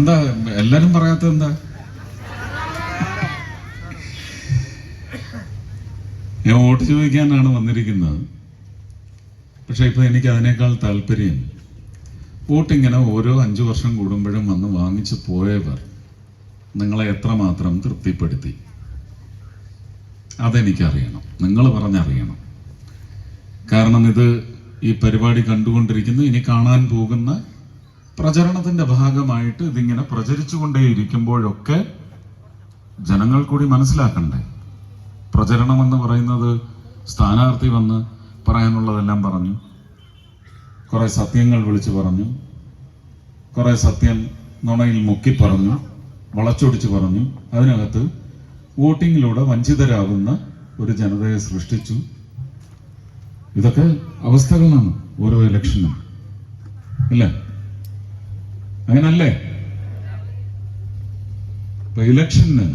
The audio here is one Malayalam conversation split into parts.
അതെന്താ എല്ലാരും പറയാത്ത എന്താ? ഞാൻ വോട്ട് ചോദിക്കാനാണ് വന്നിരിക്കുന്നത്. പക്ഷെ ഇപ്പൊ എനിക്ക് അതിനേക്കാൾ താല്പര്യം വോട്ടിങ്ങനെ ഓരോ അഞ്ചു വർഷം കൂടുമ്പോഴും വന്ന് വാങ്ങിച്ചു പോയവർ നിങ്ങളെ എത്രമാത്രം തൃപ്തിപ്പെടുത്തി? അതെനിക്കറിയണം. നിങ്ങൾ പറഞ്ഞറിയണം. കാരണം ഇത് ഈ പരിപാടി കണ്ടുകൊണ്ടിരിക്കുന്നു. ഇനി കാണാൻ പോകുന്ന പ്രചരണത്തിന്റെ ഭാഗമായിട്ട് ഇതിങ്ങനെ പ്രചരിച്ചുകൊണ്ടേയിരിക്കുമ്പോഴൊക്കെ ജനങ്ങൾ കൂടി മനസ്സിലാക്കണ്ടേ? പ്രചരണം എന്ന് പറയുന്നത് സ്ഥാനാർത്ഥി വന്ന് പറയാനുള്ളതെല്ലാം പറഞ്ഞു. കുറെ സത്യങ്ങൾ വിളിച്ചു പറഞ്ഞു. കുറെ സത്യം നുണയിൽ മുക്കി പറഞ്ഞു. വളച്ചൊടിച്ച് പറഞ്ഞു. അതിനകത്ത് വോട്ടിങ്ങിലൂടെ വഞ്ചിതരാകുന്ന ഒരു ജനതയെ സൃഷ്ടിച്ചു. ഇതൊക്കെ അവസ്ഥകളാണ് ഓരോ ഇലക്ഷനും ഇല്ലേ? അങ്ങനല്ലേ? ഇപ്പൊ ഇലക്ഷന്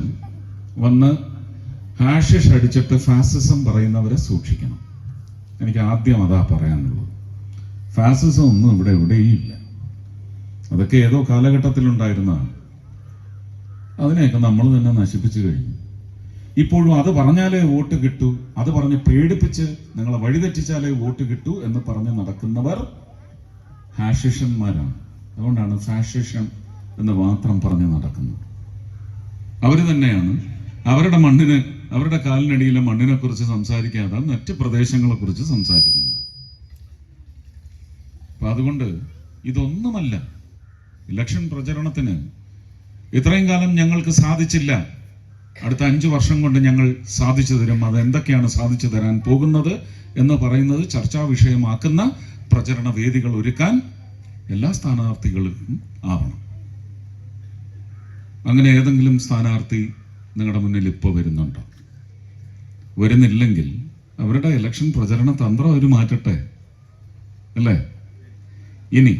വന്ന് ഹാഷിഷ് അടിച്ചിട്ട് ഫാസിസം പറയുന്നവരെ സൂക്ഷിക്കണം. എനിക്ക് ആദ്യം അതാ പറയാനുള്ളത്. ഫാസിസം ഒന്നും ഇവിടെ എവിടെയില്ല അതൊക്കെ ഏതോ കാലഘട്ടത്തിലുണ്ടായിരുന്നതാണ്. അതിനെയൊക്കെ നമ്മൾ തന്നെ നശിപ്പിച്ചു കഴിഞ്ഞു. ഇപ്പോഴും അത് പറഞ്ഞാലേ വോട്ട് കിട്ടൂ അത് പറഞ്ഞ് പേടിപ്പിച്ച് നിങ്ങളെ വഴിതെറ്റിച്ചാലേ വോട്ട് കിട്ടൂ എന്ന് പറഞ്ഞ് നടക്കുന്നവർ ഹാഷിഷന്മാരാണ്. അതുകൊണ്ടാണ് ഫാഷിഷം എന്ന് മാത്രം പറഞ്ഞ് നടക്കുന്നത്. അവർ തന്നെയാണ് അവരുടെ മണ്ണിന് അവരുടെ കാലിനടിയിലെ മണ്ണിനെ കുറിച്ച് സംസാരിക്കാതെ മറ്റ് പ്രദേശങ്ങളെ കുറിച്ച് സംസാരിക്കുന്നത്. അപ്പൊ അതുകൊണ്ട് ഇതൊന്നുമല്ല. ഇലക്ഷൻ പ്രചരണത്തിന് ഇത്രയും കാലം ഞങ്ങൾക്ക് സാധിച്ചില്ല. അടുത്ത അഞ്ചു വർഷം കൊണ്ട് ഞങ്ങൾ സാധിച്ചു തരും. അത് എന്തൊക്കെയാണ് സാധിച്ചു തരാൻ പോകുന്നത് എന്ന് പറയുന്നത് ചർച്ചാ വിഷയമാക്കുന്ന പ്രചരണ വേദികൾ ഒരുക്കാൻ എല്ലാ സ്ഥാനാർത്ഥികൾക്കും ആവണം. അങ്ങനെ ഏതെങ്കിലും സ്ഥാനാർത്ഥി നിങ്ങളുടെ മുന്നിൽ ഇപ്പോൾ വരുന്നുണ്ടോ? വരുന്നില്ലെങ്കിൽ അവരുടെ ഇലക്ഷൻ പ്രചരണ തന്ത്രം അവർ മാറ്റട്ടെ അല്ലേ? ഇനി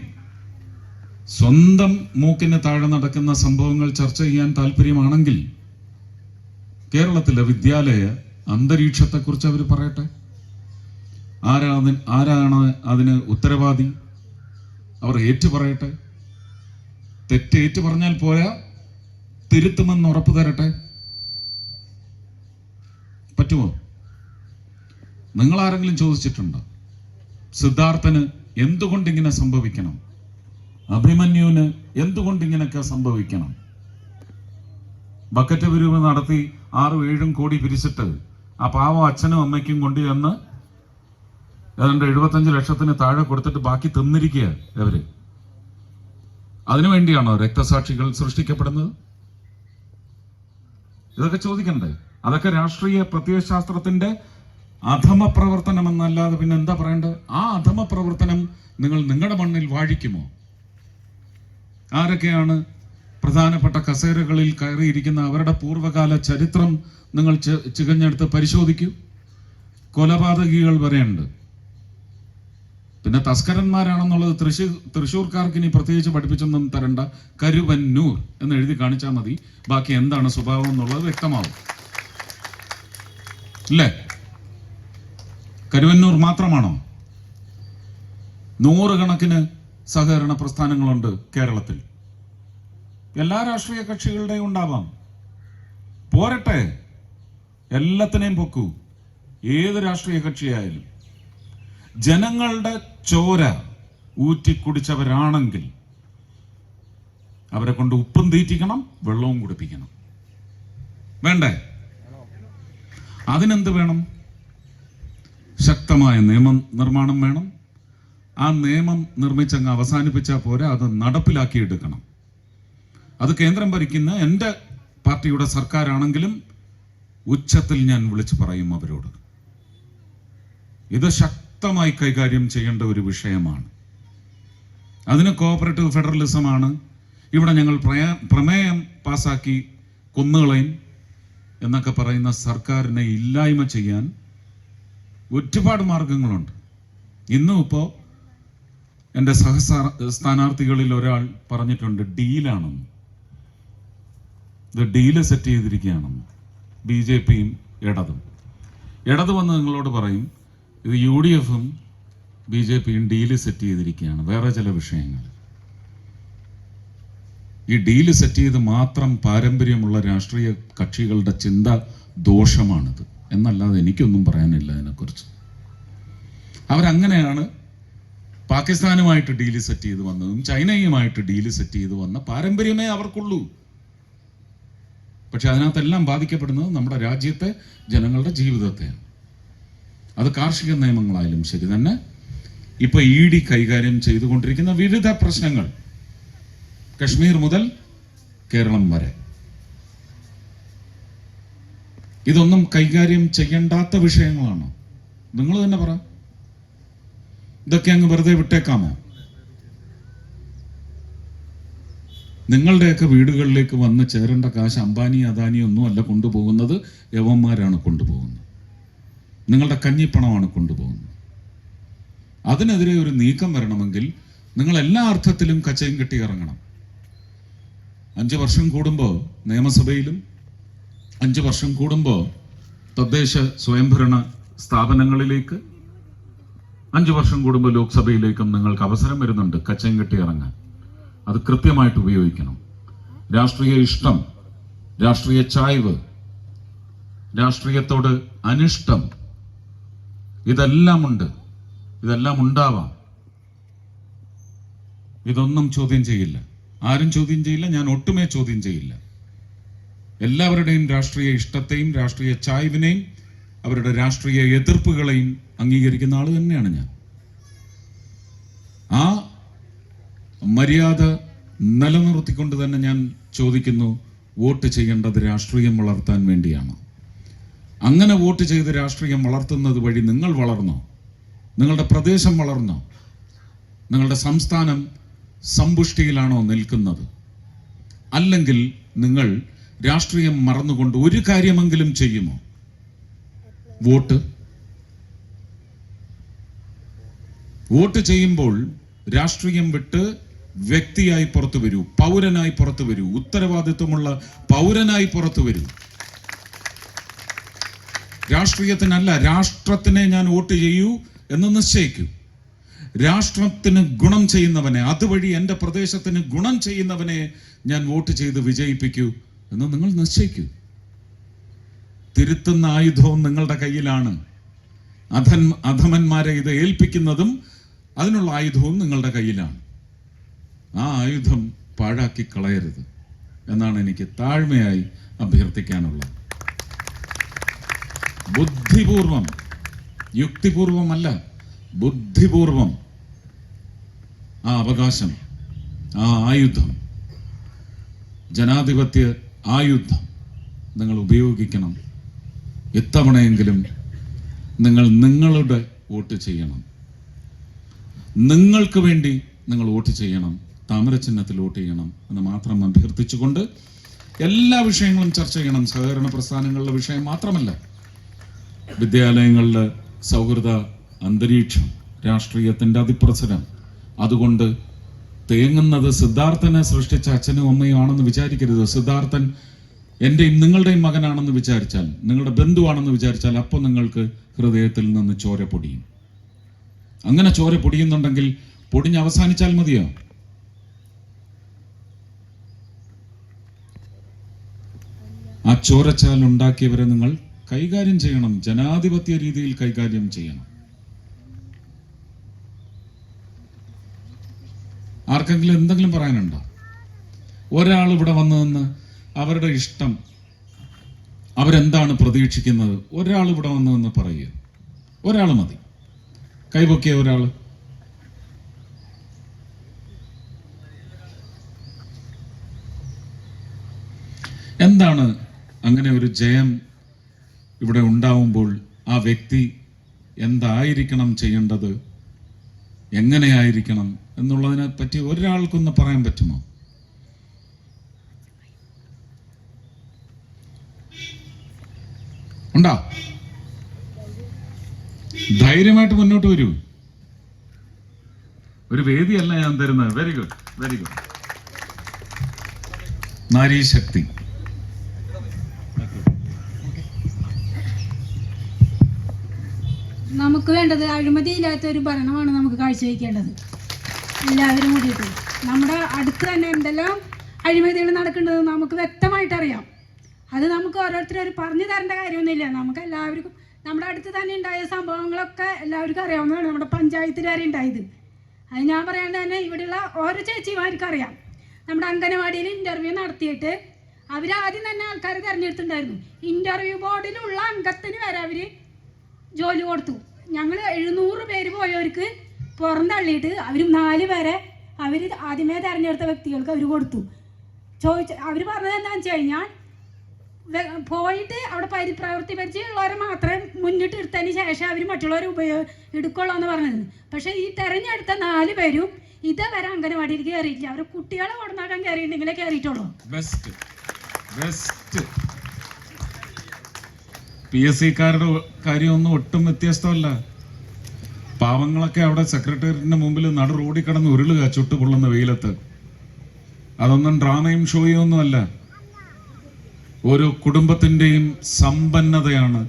സ്വന്തം മൂക്കിന് താഴെ നടക്കുന്ന സംഭവങ്ങൾ ചർച്ച ചെയ്യാൻ താല്പര്യമാണെങ്കിൽ കേരളത്തിലെ വിദ്യാലയ അന്തരീക്ഷത്തെക്കുറിച്ച് അവർ പറയട്ടെ. ആരാണ് ആരാണ് അതിന് ഉത്തരവാദി? അവർ ഏറ്റു പറയട്ടെ തെറ്റ് ഏറ്റു പറഞ്ഞാൽ പോരാ. തിരുത്തുമെന്ന് ഉറപ്പ് തരട്ടെ. പറ്റുമോ? നിങ്ങൾ ആരെങ്കിലും ചോദിച്ചിട്ടുണ്ടോ? സിദ്ധാർത്ഥന് എന്തുകൊണ്ട് ഇങ്ങനെ സംഭവിക്കണം? അഭിമന്യുവിന് എന്തുകൊണ്ട് ഇങ്ങനെയൊക്കെ സംഭവിക്കണം? ബക്കറ്റ് പിരിവ് നടത്തി ആറും ഏഴും കോടി പിരിച്ചിട്ട് ആ പാവം അച്ഛനും അമ്മയ്ക്കും കൊണ്ട് ഏതാണ്ട് എഴുപത്തഞ്ച് ലക്ഷത്തിന് താഴെ കൊടുത്തിട്ട് ബാക്കി തിന്നിരിക്കുക അവർ അതിനുവേണ്ടിയാണോ രക്തസാക്ഷികൾ സൃഷ്ടിക്കപ്പെടുന്നത്? ഇതൊക്കെ ചോദിക്കണ്ടേ? അതൊക്കെ രാഷ്ട്രീയ പ്രത്യയശാസ്ത്രത്തിന്റെ അധമ പ്രവർത്തനം എന്നല്ലാതെ പിന്നെ എന്താ പറയണ്ടത് ആ അധമ പ്രവർത്തനം നിങ്ങൾ നിങ്ങളുടെ മണ്ണിൽ വാഴിക്കുമോ? ആരൊക്കെയാണ് പ്രധാനപ്പെട്ട കസേരകളിൽ കയറിയിരിക്കുന്ന അവരുടെ പൂർവകാല ചരിത്രം നിങ്ങൾ ചികഞ്ഞെടുത്ത് പരിശോധിക്കൂ? കൊലപാതകികൾ വരെയുണ്ട്. പിന്നെ തസ്കരന്മാരാണെന്നുള്ളത് തൃശ്ശൂർ തൃശ്ശൂർക്കാർക്ക് ഇനി പ്രത്യേകിച്ച് പഠിപ്പിച്ചൊന്നും തരണ്ട. കരുവന്നൂർ എന്ന് എഴുതി കാണിച്ചാൽ മതി. ബാക്കി എന്താണ് സ്വഭാവം എന്നുള്ളത് വ്യക്തമാവും. അല്ലേ കരുവന്നൂർ മാത്രമാണോ? നൂറുകണക്കിന് സഹകരണ പ്രസ്ഥാനങ്ങളുണ്ട് കേരളത്തിൽ. എല്ലാ രാഷ്ട്രീയ കക്ഷികളുടെയും ഉണ്ടാവാം. പോരട്ടെ. എല്ലാത്തിനെയും പൊക്കൂ. ഏത് രാഷ്ട്രീയ കക്ഷിയായാലും. ജനങ്ങളുടെ ചോര ഊറ്റിക്കുടിച്ചവരാണെങ്കിൽ അവരെ കൊണ്ട് ഉപ്പും തീറ്റിക്കണം വെള്ളവും കുടിപ്പിക്കണം. വേണ്ടേ? അതിനെന്ത് വേണം? ശക്തമായ നിയമം നിർമ്മാണം വേണം. ആ നിയമം നിർമ്മിച്ചങ്ങ് അവസാനിപ്പിച്ചാൽ പോരാ അത് നടപ്പിലാക്കിയെടുക്കണം. അത് കേന്ദ്രം ഭരിക്കുന്ന എന്റെ പാർട്ടിയുടെ സർക്കാരാണെങ്കിലും ഉച്ചത്തിൽ ഞാൻ വിളിച്ചു പറയും അവരോട്. ഇത് ശക്തമായി കൈകാര്യം ചെയ്യേണ്ട ഒരു വിഷയമാണ്. അതിന് കോഓപ്പറേറ്റീവ് ഫെഡറലിസമാണ് ഇവിടെ ഞങ്ങൾ പ്രമേയം പാസാക്കി കൊന്നുകളയും എന്നൊക്കെ പറയുന്ന സർക്കാരിനെ ഇല്ലായ്മ ചെയ്യാൻ ഒരുപാട് മാർഗങ്ങളുണ്ട്. ഇന്നും ഇപ്പോൾ എന്റെ സഹസാ സ്ഥാനാർത്ഥികളിൽ ഒരാൾ പറഞ്ഞിട്ടുണ്ട് ഡീലാണെന്ന്. ഇത് ഡീൽ സെറ്റ് ചെയ്തിരിക്കുകയാണെന്ന്. ബി ജെ പിയും ഇടതും. ഇടത് വന്ന് നിങ്ങളോട് പറയും ഇത് യു ഡി എഫും ബി ജെ പിയും ഡീൽ സെറ്റ് ചെയ്തിരിക്കുകയാണ്. വേറെ ചില വിഷയങ്ങൾ. ഈ ഡീൽ സെറ്റ് ചെയ്ത് മാത്രം പാരമ്പര്യമുള്ള രാഷ്ട്രീയ കക്ഷികളുടെ ചിന്ത ദോഷമാണിത്. എന്നല്ലാതെ എനിക്കൊന്നും പറയാനില്ല അതിനെക്കുറിച്ച് അവരങ്ങനെയാണ് പാകിസ്ഥാനുമായിട്ട് ഡീൽ സെറ്റ് ചെയ്ത് വന്നതും ചൈനയുമായിട്ട് ഡീൽ സെറ്റ് ചെയ്ത് വന്ന പാരമ്പര്യമേ അവർക്കുള്ളൂ. പക്ഷെ അതിനകത്തെല്ലാം ബാധിക്കപ്പെടുന്നത് നമ്മുടെ രാജ്യത്തെ ജനങ്ങളുടെ ജീവിതത്തെയാണ്. അത് കാർഷിക നിയമങ്ങളായാലും ശരി തന്നെ. ഇപ്പൊ ഇ ഡി കൈകാര്യം ചെയ്തുകൊണ്ടിരിക്കുന്ന വിവിധ പ്രശ്നങ്ങൾ. കശ്മീർ മുതൽ കേരളം വരെ. ഇതൊന്നും കൈകാര്യം ചെയ്യേണ്ടാത്ത വിഷയങ്ങളാണ്. നിങ്ങൾ തന്നെ പറ. ഇതൊക്കെ അങ്ങ് വെറുതെ വിട്ടേക്കാമോ? നിങ്ങളുടെയൊക്കെ വീടുകളിലേക്ക് വന്ന് ചേരേണ്ട കാശ് അംബാനി അദാനി ഒന്നും അല്ല കൊണ്ടുപോകുന്നത്. യവന്മാരാണ് കൊണ്ടുപോകുന്നത്. നിങ്ങളുടെ കഞ്ഞിപ്പണമാണ് കൊണ്ടുപോകുന്നത്. അതിനെതിരെ ഒരു നീക്കം വരണമെങ്കിൽ നിങ്ങൾ എല്ലാ അർത്ഥത്തിലും കച്ചയും കെട്ടി ഇറങ്ങണം. അഞ്ച് വർഷം കൂടുമ്പോൾ നിയമസഭയിലും അഞ്ച് വർഷം കൂടുമ്പോൾ തദ്ദേശ സ്വയംഭരണ സ്ഥാപനങ്ങളിലേക്ക് അഞ്ച് വർഷം കൂടുമ്പോൾ ലോക്സഭയിലേക്കും നിങ്ങൾക്ക് അവസരം വരുന്നുണ്ട് കച്ചയും കെട്ടി ഇറങ്ങാൻ. അത് കൃത്യമായിട്ട് ഉപയോഗിക്കണം. രാഷ്ട്രീയ ഇഷ്ടം രാഷ്ട്രീയ ചായ്വ് രാഷ്ട്രീയത്തോട് അനിഷ്ടം ഇതെല്ലാം ഉണ്ട്. ഇതെല്ലാം ഉണ്ടാവാം. ഇതൊന്നും ചോദ്യം ചെയ്യില്ല. ആരും ചോദ്യം ചെയ്യില്ല ഞാൻ ഒട്ടുമേ ചോദ്യം ചെയ്യില്ല. എല്ലാവരുടെയും രാഷ്ട്രീയ ഇഷ്ടത്തെയും രാഷ്ട്രീയ ചായ്വിനെയും അവരുടെ രാഷ്ട്രീയ എതിർപ്പുകളെയും അംഗീകരിക്കുന്ന ആൾ തന്നെയാണ് ഞാൻ. ആ മര്യാദ നിലനിർത്തിക്കൊണ്ട് തന്നെ ഞാൻ ചോദിക്കുന്നു വോട്ട് ചെയ്യേണ്ടത് രാഷ്ട്രീയം വളർത്താൻ വേണ്ടിയാണ്? അങ്ങനെ വോട്ട് ചെയ്ത് രാഷ്ട്രീയം വളർത്തുന്നത് വഴി നിങ്ങൾ വളർന്നോ? നിങ്ങളുടെ പ്രദേശം വളർന്നോ? നിങ്ങളുടെ സംസ്ഥാനം സമ്പുഷ്ടിയിലാണോ നിൽക്കുന്നത്? അല്ലെങ്കിൽ നിങ്ങൾ രാഷ്ട്രീയം മറന്നുകൊണ്ട് ഒരു കാര്യമെങ്കിലും ചെയ്യുമോ? വോട്ട്? വോട്ട് ചെയ്യുമ്പോൾ രാഷ്ട്രീയം വിട്ട് വ്യക്തിയായി പുറത്തു വരൂ പൗരനായി പുറത്തു വരൂ ഉത്തരവാദിത്വമുള്ള പൗരനായി പുറത്തു വരൂ. രാഷ്ട്രീയത്തിനല്ല രാഷ്ട്രത്തിനെ ഞാൻ വോട്ട് ചെയ്യൂ എന്ന് നിശ്ചയിക്കൂ. രാഷ്ട്രത്തിന് ഗുണം ചെയ്യുന്നവനെ അതുവഴി എന്റെ പ്രദേശത്തിന് ഗുണം ചെയ്യുന്നവനെ ഞാൻ വോട്ട് ചെയ്ത് വിജയിപ്പിക്കൂ എന്ന് നിങ്ങൾ നിശ്ചയിക്കൂ. തിരുത്തുന്ന ആയുധവും നിങ്ങളുടെ കയ്യിലാണ്. അധൻ അധമന്മാരെ ഇത് ഏൽപ്പിക്കുന്നതും അതിനുള്ള ആയുധവും നിങ്ങളുടെ കയ്യിലാണ്. ആ ആയുധം പാഴാക്കി കളയരുത് എന്നാണ് എനിക്ക് താഴ്മയായി അഭ്യർത്ഥിക്കാനുള്ളത്. ബുദ്ധിപൂർവം യുക്തിപൂർവമല്ല ബുദ്ധിപൂർവം ആ അവകാശം ആ ആയുധം ജനാധിപത്യ ആയുധം നിങ്ങൾ ഉപയോഗിക്കണം. ഇത്തവണയെങ്കിലും നിങ്ങൾ നിങ്ങളുടെ വോട്ട് ചെയ്യണം. നിങ്ങൾക്ക് വേണ്ടി നിങ്ങൾ വോട്ട് ചെയ്യണം. താമരചിഹ്നത്തിൽ വോട്ട് ചെയ്യണം എന്ന് മാത്രം അഭ്യർത്ഥിച്ചുകൊണ്ട് എല്ലാ വിഷയങ്ങളും ചർച്ച ചെയ്യണം. സഹകരണ പ്രസ്ഥാനങ്ങളുടെ വിഷയം മാത്രമല്ല. വിദ്യാലയങ്ങളിലെ സൗഹൃദ അന്തരീക്ഷം രാഷ്ട്രീയത്തിന്റെ അതിപ്രസരം അതുകൊണ്ട് തേങ്ങുന്നത് സിദ്ധാർത്ഥനെ സൃഷ്ടിച്ച അച്ഛനും അമ്മയും ആണെന്ന് വിചാരിക്കരുത്. സിദ്ധാർത്ഥൻ എന്റെയും നിങ്ങളുടെയും മകനാണെന്ന് വിചാരിച്ചാൽ നിങ്ങളുടെ ബന്ധുവാണെന്ന് വിചാരിച്ചാൽ അപ്പോൾ നിങ്ങൾക്ക് ഹൃദയത്തിൽ നിന്ന് ചോര പൊടിയും. അങ്ങനെ ചോര പൊടിയുന്നുണ്ടെങ്കിൽ പൊടിഞ്ഞ് അവസാനിച്ചാൽ മതിയോ? ആ ചോരച്ചാൽ ഉണ്ടാക്കിയവരെ നിങ്ങൾ കൈകാര്യം ചെയ്യണം. ജനാധിപത്യ രീതിയിൽ കൈകാര്യം ചെയ്യണം. ആർക്കെങ്കിലും എന്തെങ്കിലും പറയാനുണ്ടോ? ഒരാൾ ഇവിടെ വന്നു നിന്ന് അവരുടെ ഇഷ്ടം അവരെന്താണ് പ്രതീക്ഷിക്കുന്നത്? ഒരാൾ ഇവിടെ വന്നു നിന്ന് പറയുക. ഒരാൾ മതി. കൈപൊക്കിയ ഒരാൾ. എന്താണ് അങ്ങനെ ഒരു ജയം ഇവിടെ ഉണ്ടാവുമ്പോൾ ആ വ്യക്തി എന്തായിരിക്കണം ചെയ്യേണ്ടത്? എങ്ങനെയായിരിക്കണം എന്നുള്ളതിനെ പറ്റി ഒരാൾക്കൊന്ന് പറയാൻ പറ്റുമോ? ഉണ്ടോ? ധൈര്യമായിട്ട് മുന്നോട്ട് വരൂ. ഒരു വേദിയല്ല ഞാൻ തരുന്നത്. വെരി ഗുഡ് വെരി ഗുഡ് നാരീ നമുക്ക് വേണ്ടത് അഴിമതിയില്ലാത്ത ഒരു ഭരണമാണ് നമുക്ക് കാഴ്ചവെക്കേണ്ടത്. എല്ലാവരും കൂടിയിട്ട്. നമ്മുടെ അടുത്ത് തന്നെ എന്തെല്ലാം അഴിമതികൾ നടക്കേണ്ടത് നമുക്ക് വ്യക്തമായിട്ട് അറിയാം അത് നമുക്ക് ഓരോരുത്തരും പറഞ്ഞു തരേണ്ട കാര്യമൊന്നുമില്ല. നമുക്ക് എല്ലാവർക്കും നമ്മുടെ അടുത്ത് തന്നെ ഉണ്ടായ സംഭവങ്ങളൊക്കെ എല്ലാവർക്കും അറിയാവുന്നതാണ്. നമ്മുടെ പഞ്ചായത്തിൽ വരെ ഉണ്ടായത്. അത് ഞാൻ പറയാണ്ട് തന്നെ ഇവിടെയുള്ള ഓരോ ചേച്ചിമാർക്കും അറിയാം. നമ്മുടെ അംഗനവാടിയിൽ ഇന്റർവ്യൂ നടത്തിയിട്ട് അവർ ആദ്യം തന്നെ ആൾക്കാർ തിരഞ്ഞെടുത്തിട്ടുണ്ടായിരുന്നു. ഇന്റർവ്യൂ ബോർഡിലുള്ള അംഗത്തിന് വരെ അവർ ജോലി കൊടുത്തു. ഞങ്ങൾ എഴുന്നൂറ് പേര് പോയവർക്ക് പുറം തള്ളിയിട്ട് അവർ നാല് പേരെ അവർ ആദ്യമേ തിരഞ്ഞെടുത്ത വ്യക്തികൾക്ക് അവർ കൊടുത്തു. ചോദിച്ച അവർ പറഞ്ഞത് എന്താണെന്ന് വെച്ച് കഴിഞ്ഞാൽ പോയിട്ട് അവിടെ പരി പ്രവൃത്തി പരിചയമുള്ളവരെ മാത്രം മുന്നിട്ട് എടുത്തതിന് ശേഷം അവർ മറ്റുള്ളവരെ ഉപയോഗ എടുക്കുള്ളൂ എന്ന് പറഞ്ഞത്. പക്ഷേ ഈ തെരഞ്ഞെടുത്ത നാല് പേരും ഇതുവരെ അംഗനവാടിയിൽ കയറിയിട്ടില്ല അവർ കുട്ടികളെ ഉടനാക്കാൻ കയറിയിട്ടുണ്ടെങ്കിലേ കയറിയിട്ടുള്ളൂ ബെസ്റ്റ് ബെസ്റ്റ് പി എസ് സിക്കാരുടെ കാര്യമൊന്നും ഒട്ടും വ്യത്യസ്തമല്ല. പാവങ്ങളൊക്കെ അവിടെ സെക്രട്ടേറിയറ്റിന്റെ മുമ്പിൽ നട റോഡിൽ കിടന്ന് ഉരുളുക ചുട്ടുപൊള്ളുന്ന വെയിലത്ത്. അതൊന്നും ഡ്രാമയും ഷോയും ഒന്നുമല്ല ഓരോ കുടുംബത്തിന്റെയും സമ്പന്നതയാണ്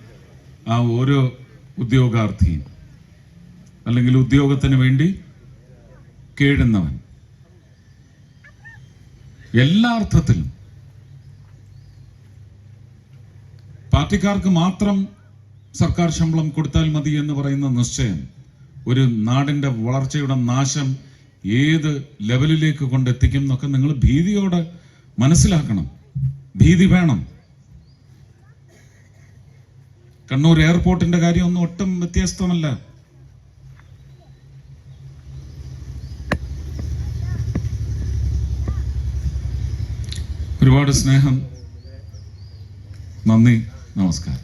ആ ഓരോ ഉദ്യോഗാർത്ഥിയും. അല്ലെങ്കിൽ ഉദ്യോഗത്തിന് വേണ്ടി കേഴുന്നവൻ. എല്ലാ അർത്ഥത്തിലും പാർട്ടിക്കാർക്ക് മാത്രം സർക്കാർ ശമ്പളം കൊടുത്താൽ മതി എന്ന് പറയുന്ന നിശ്ചയം ഒരു നാടിന്റെ വളർച്ചയുടെ നാശം ഏത് ലെവലിലേക്ക് കൊണ്ടെത്തിക്കും എന്നൊക്കെ നിങ്ങൾ ഭീതിയോടെ മനസ്സിലാക്കണം. ഭീതി വേണം. കണ്ണൂർ എയർപോർട്ടിന്റെ കാര്യമൊന്നും ഒട്ടും വ്യത്യസ്തമല്ല. ഒരുപാട് സ്നേഹം. നന്ദി. नमस्कार